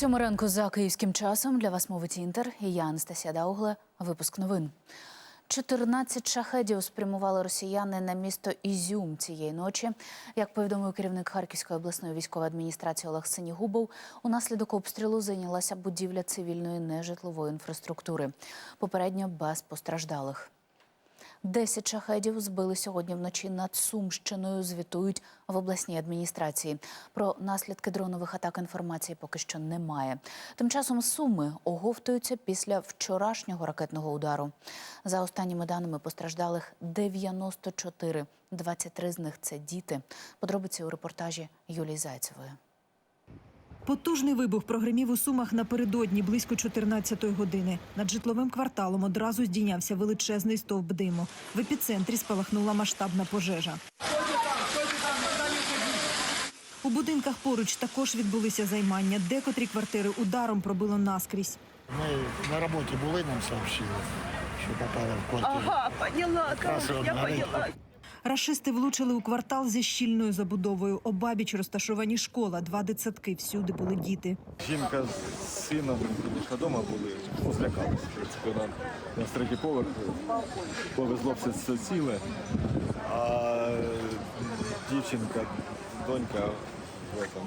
Сьома ранку за київським часом для вас мовить Інтер і я Анастасія Даугле. Випуск новин. 14 шахедів спрямували росіяни на місто Ізюм цієї ночі. Як повідомив керівник Харківської обласної військової адміністрації Олег Синігубов, унаслідок обстрілу зайнялася будівля цивільної нежитлової інфраструктури. Попередньо без постраждалих. Десять шахедів збили сьогодні вночі над Сумщиною. Звітують в обласній адміністрації. Про наслідки дронових атак інформації поки що немає. Тим часом суми оговтуються після вчорашнього ракетного удару. За останніми даними постраждалих 94. 23 з них це діти. Подробиці у репортажі Юлії Зайцевої. Потужний вибух прогремів у Сумах напередодні близько 14-ї години. Над житловим кварталом одразу здійнявся величезний стовп диму. В епіцентрі спалахнула масштабна пожежа. У будинках поруч також відбулися займання. Декотрі квартири ударом пробило наскрізь. Ми на роботі були, нам сообщили, що попали в квартиру. Ага, поняла, я поняла. Рашисти влучили у квартал зі щільною забудовою. Обабіч розташовані школа, два дитсадки. Всюди були діти. Жінка з сином вдома були, ну, злякалися. На, третій поверх повезло все, все ціле, а дівчинка, донька в этом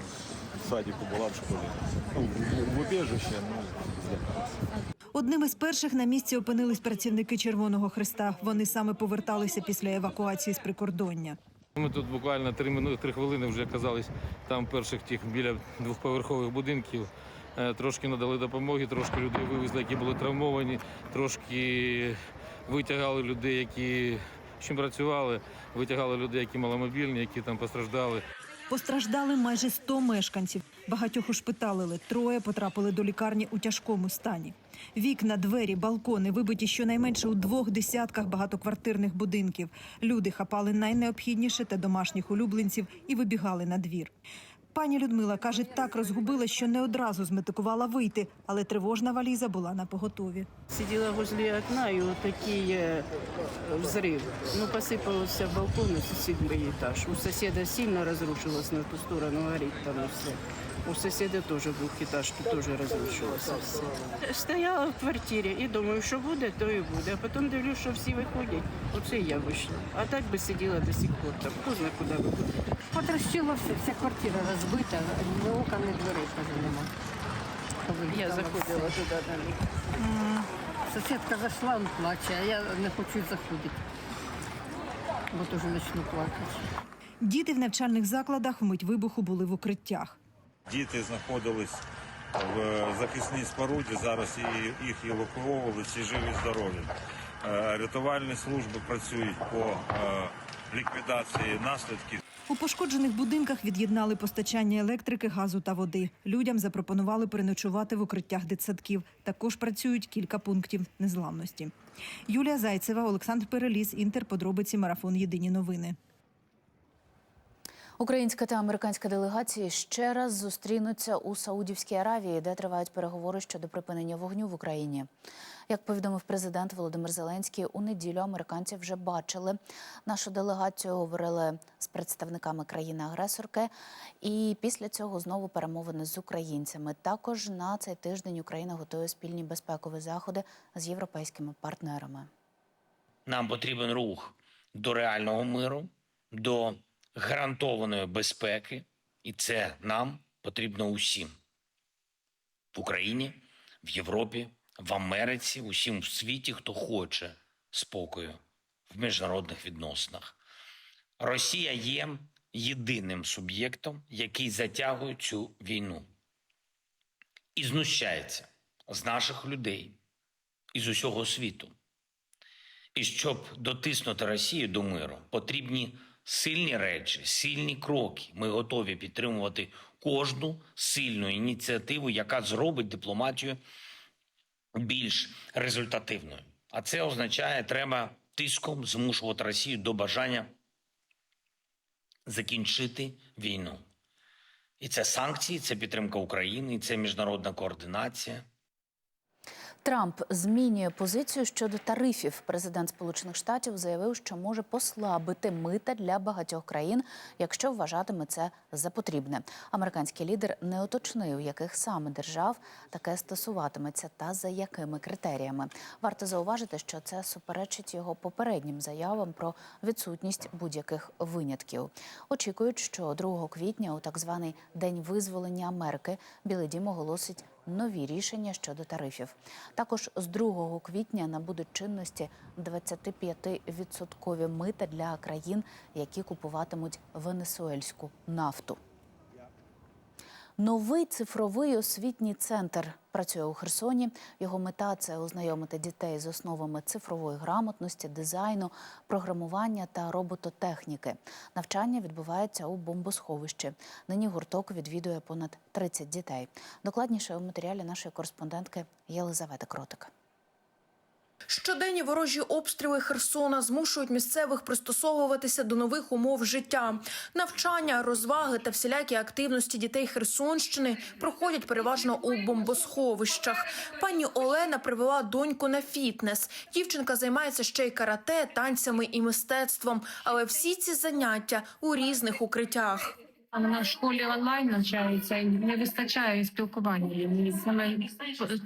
садіку була в школі. Ну, в, в убіжище, ну, злякалася. Одним із перших на місці опинились працівники Червоного Христа. Вони саме поверталися після евакуації з прикордоння. Ми тут буквально три минути, три хвилини вже оказались там перших тих біля двохповерхових будинків. Е, Трошки надали допомоги, трошки людей вивезли, які були травмовані, трошки витягали людей, які чим працювали, витягали людей, які маломобільні, які там постраждали. Постраждали майже 100 мешканців. Багатьох ушпиталили. Троє потрапили до лікарні у тяжкому стані. Вікна, двері, балкони вибиті щонайменше у двох десятках багатоквартирних будинків. Люди хапали найнеобхідніше та домашніх улюбленців і вибігали на двір. Пані Людмила каже, так розгубила, що не одразу зметикувала вийти, але тривожна валіза була на поготові. Сидела возле окна, и вот такие э, взрыв. Ну, посыпался балкон на седьмой этаж. У соседа сильно разрушилось на ту сторону, горит там и все. У соседа тоже двухэтажки тоже разрушилось все. Стояла в квартирі і думаю, що буде, то і буде. А потім дивлюсь, що всі виходять. Оце і я вийшла. А так би сиділа до сих пор там. Хто знає, куди виходить. Потрощило все, вся квартира розбита, ні окон, ні дверей каже, нема. Я заходила туди на них. Сусідка зайшла, він плаче, а я не хочу заходити. Бо теж почну плакати. Діти в навчальних закладах вмить вибуху були в укриттях. Діти знаходились в захисній споруді. Зараз їх евакуовували, всі живі здорові. Е, Рятувальні служби працюють по е, ліквідації наслідків. У пошкоджених будинках від'єднали постачання електрики, газу та води. Людям запропонували переночувати в укриттях дитсадків. Також працюють кілька пунктів незламності. Юлія Зайцева, Олександр Переліс, Інтер. Подробиці марафон. Єдині новини. Українська та американська делегації ще раз зустрінуться у Саудівській Аравії, де тривають переговори щодо припинення вогню в Україні. Як повідомив президент Володимир Зеленський, у неділю американці вже бачили нашу делегацію, говорили з представниками країни-агресорки, і після цього знову перемовини з українцями. Також на цей тиждень Україна готує спільні безпекові заходи з європейськими партнерами. Нам потрібен рух до реального миру, до гарантованої безпеки, і це нам потрібно усім в Україні, в Європі, в Америці, усім в світі, хто хоче спокою в міжнародних відносинах. Росія є єдиним суб'єктом, який затягує цю війну і знущається з наших людей і з усього світу. І щоб дотиснути Росію до миру, потрібні сильні речі, сильні кроки. Ми готові підтримувати кожну сильну ініціативу, яка зробить дипломатію більш результативною. А це означає, треба тиском змушувати Росію до бажання закінчити війну. І це санкції, це підтримка України, і це міжнародна координація. Трамп змінює позицію щодо тарифів. Президент Сполучених Штатів заявив, що може послабити мита для багатьох країн, якщо вважатиме це за потрібне. Американський лідер не уточнив, яких саме держав таке стосуватиметься та за якими критеріями. Варто зауважити, що це суперечить його попереднім заявам про відсутність будь-яких винятків. Очікують, що 2 квітня, у так званий День визволення Америки, Білий Дім оголосить нові рішення щодо тарифів. Також з 2 квітня набудуть чинності 25% мита для країн, які купуватимуть венесуельську нафту. Новий цифровий освітній центр працює у Херсоні. Його мета це ознайомити дітей з основами цифрової грамотності, дизайну, програмування та робототехніки. Навчання відбувається у бомбосховищі. Нині гурток відвідує понад 30 дітей. Докладніше у матеріалі нашої кореспондентки Єлизавети Кротик. Щоденні ворожі обстріли Херсона змушують місцевих пристосовуватися до нових умов життя. Навчання, розваги та всілякі активності дітей Херсонщини проходять переважно у бомбосховищах. Пані Олена привела доньку на фітнес. Дівчинка займається ще й карате, танцями і мистецтвом. Але всі ці заняття у різних укриттях. Вона в школі онлайн навчається і не вистачає спілкування. І саме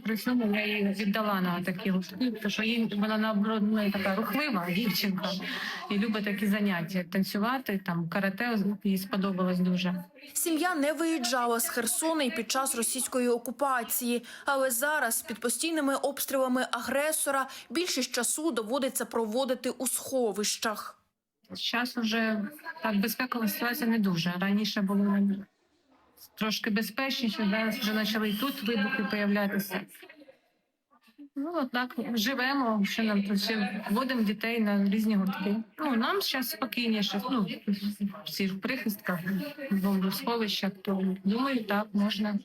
при цьому я її віддала на такі гуртки, тому що їй вона наоборот ну, така рухлива дівчинка і любить такі заняття танцювати. Там карате їй сподобалось дуже. Сім'я не виїжджала з Херсона і під час російської окупації, але зараз під постійними обстрілами агресора більшість часу доводиться проводити у сховищах. Зараз вже так безпекова ситуація не дуже. Раніше було трошки безпечніше, зараз вже почали і тут вибухи появлятися. Ну, от так живемо, що нам ще вводимо дітей на різні гуртки. Ну, нам зараз спокійніше. Ну, всі в прихистках, бомбосховищах, то думаю, так, можна.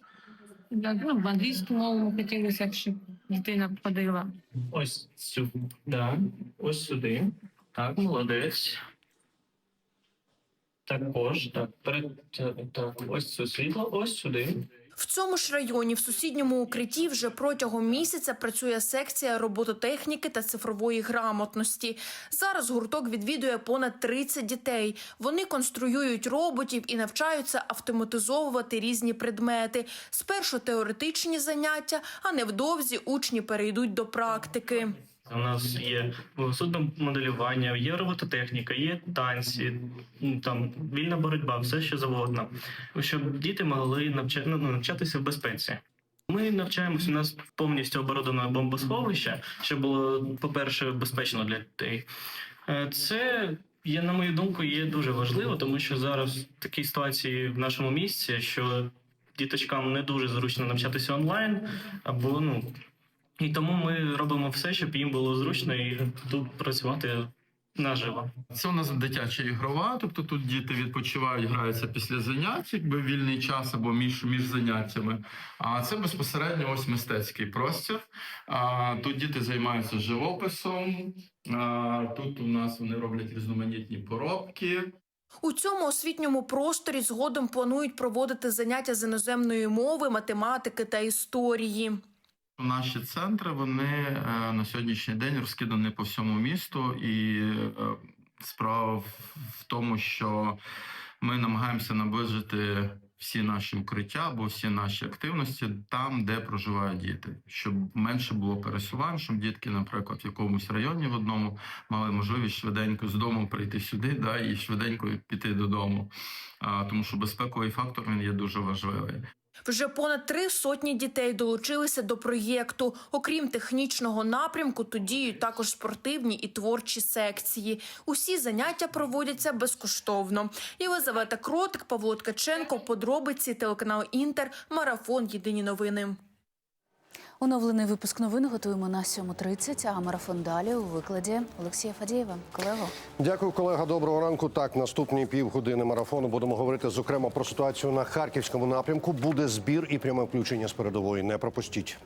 Ну, в англійську мову хотілося, б, щоб дитина ходила. Ось сюди. Да. Ось сюди. Так, молодець. Також, так, перед так, ось це світло, ось сюди. В цьому ж районі в сусідньому укритті вже протягом місяця працює секція робототехніки та цифрової грамотності. Зараз гурток відвідує понад 30 дітей. Вони конструюють роботів і навчаються автоматизовувати різні предмети. Спершу теоретичні заняття, а невдовзі учні перейдуть до практики. У нас є судномоделювання, є робототехніка, є танці, ну, там вільна боротьба, все що завгодно, щоб діти могли навча... ну, навчатися в безпеці. Ми навчаємося, у нас повністю оборудоване бомбосховище, що було, по-перше, безпечно для дітей. Е, Це, є, на мою думку, є дуже важливо, тому що зараз в такій ситуації в нашому місці, що діточкам не дуже зручно навчатися онлайн, або ну. І тому ми робимо все, щоб їм було зручно і тут працювати наживо. Це у нас дитяча ігрова, тобто тут діти відпочивають, граються після занять, якби вільний час або між, між заняттями. А це безпосередньо ось мистецький простір. А, тут діти займаються живописом. А, тут у нас вони роблять різноманітні поробки. У цьому освітньому просторі згодом планують проводити заняття з іноземної мови, математики та історії. Наші центри вони е, на сьогоднішній день розкидані по всьому місту, і е, справа в, тому, що ми намагаємося наближити всі наші укриття або всі наші активності там, де проживають діти, щоб менше було пересувань, щоб дітки, наприклад, в якомусь районі в одному мали можливість швиденько з дому прийти сюди, да, і швиденько піти додому. А, тому що безпековий фактор він є дуже важливий. Вже понад три сотні дітей долучилися до проєкту. Окрім технічного напрямку, тут діють також спортивні і творчі секції. Усі заняття проводяться безкоштовно. Єлизавета Кротик, Павло Ткаченко, подробиці, телеканал Інтер, марафон. Єдині новини. Оновлений випуск новин готуємо на 7.30, а марафон далі у викладі Олексія Фадієва. Колего. Дякую, колега. Доброго ранку. Так, наступні півгодини марафону будемо говорити зокрема про ситуацію на харківському напрямку. Буде збір і пряме включення з передової. Не пропустіть.